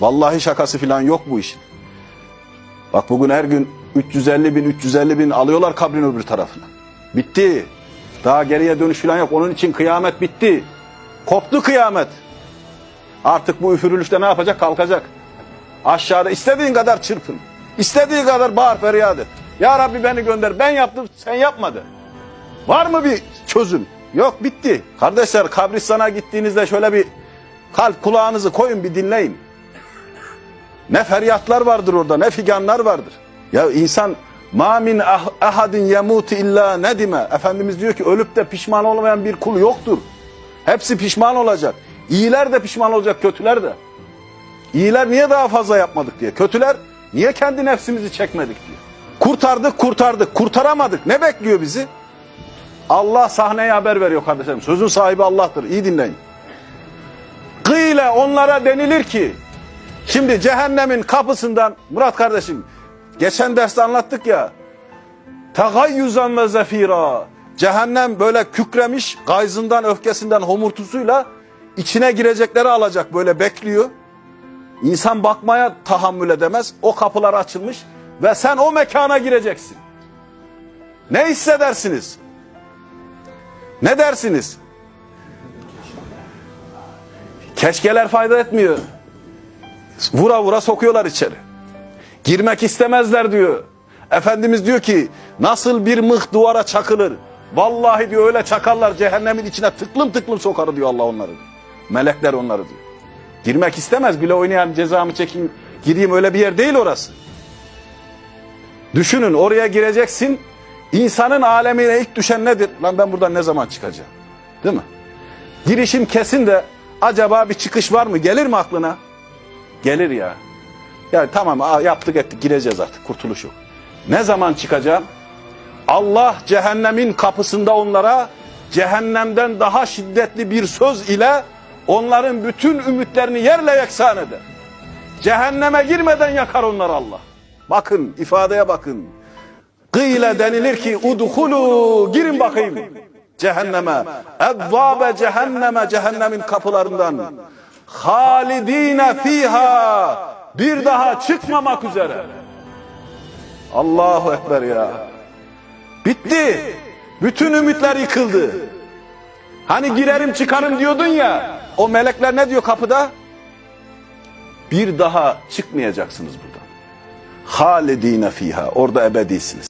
Vallahi şakası falan yok bu işin. Bak bugün her gün 350 bin 350 bin alıyorlar kabrin öbür tarafına. Bitti. Daha geriye dönüş falan yok. Onun için kıyamet bitti. Koptu kıyamet. Artık bu üfürülüşte ne yapacak? Kalkacak. Aşağıda istediğin kadar çırpın. İstediğin kadar bağır feryat et. Ya Rabbi beni gönder. Ben yaptım sen yapmadın. Var mı bir çözüm? Yok bitti. Kardeşler kabristana gittiğinizde şöyle bir kalp kulağınızı koyun bir dinleyin. Ne feryatlar vardır orada ne figanlar vardır. Ya insan ma min ah- ahadin yemutu illa nedime. Efendimiz diyor ki ölüp de pişman olmayan bir kul yoktur. Hepsi pişman olacak. İyiler de pişman olacak kötüler de. İyiler niye daha fazla yapmadık diye. Kötüler niye kendi nefsimizi çekmedik diye. Kurtardık kurtardık kurtaramadık. Ne bekliyor bizi? Allah sahneye haber veriyor kardeşlerim. Sözün sahibi Allah'tır. İyi dinleyin. Kıyle onlara denilir ki şimdi cehennemin kapısından Murat kardeşim geçen derste anlattık ya tagayyüzen ve zefira cehennem böyle kükremiş gayzından öfkesinden homurtusuyla içine girecekleri alacak böyle bekliyor. İnsan bakmaya tahammül edemez. O kapılar açılmış ve sen o mekana gireceksin. Ne hissedersiniz? Ne dersiniz? Keşkeler fayda etmiyor. Vura vura sokuyorlar içeri. Girmek istemezler diyor. Efendimiz diyor ki nasıl bir mıh duvara çakılır. Vallahi diyor öyle çakarlar cehennemin içine tıklım tıklım sokar diyor Allah onları. diyor. Melekler onları diyor. Girmek istemez bile oynayan cezamı çekeyim gireyim öyle bir yer değil orası. Düşünün oraya gireceksin. İnsanın alemine ilk düşen nedir? Lan ben buradan ne zaman çıkacağım? Değil mi? Girişim kesin de acaba bir çıkış var mı? Gelir mi aklına? Gelir ya. Yani tamam yaptık ettik gireceğiz artık kurtuluş yok. Ne zaman çıkacağım? Allah cehennemin kapısında onlara cehennemden daha şiddetli bir söz ile onların bütün ümitlerini yerle yeksan eder. Cehenneme girmeden yakar onları Allah. Bakın ifadeye bakın. Kıyle denilir ki udhulu girin bakayım cehenneme. Evvabe cehenneme cehennemin kapılarından. Halidine fiha bir daha çıkmamak üzere. Allahu Ekber ya. Bitti. Bütün ümitler yıkıldı. Hani girerim çıkarım diyordun ya. O melekler ne diyor kapıda? Bir daha çıkmayacaksınız buradan. Halidine fiha. Orada ebedisiniz.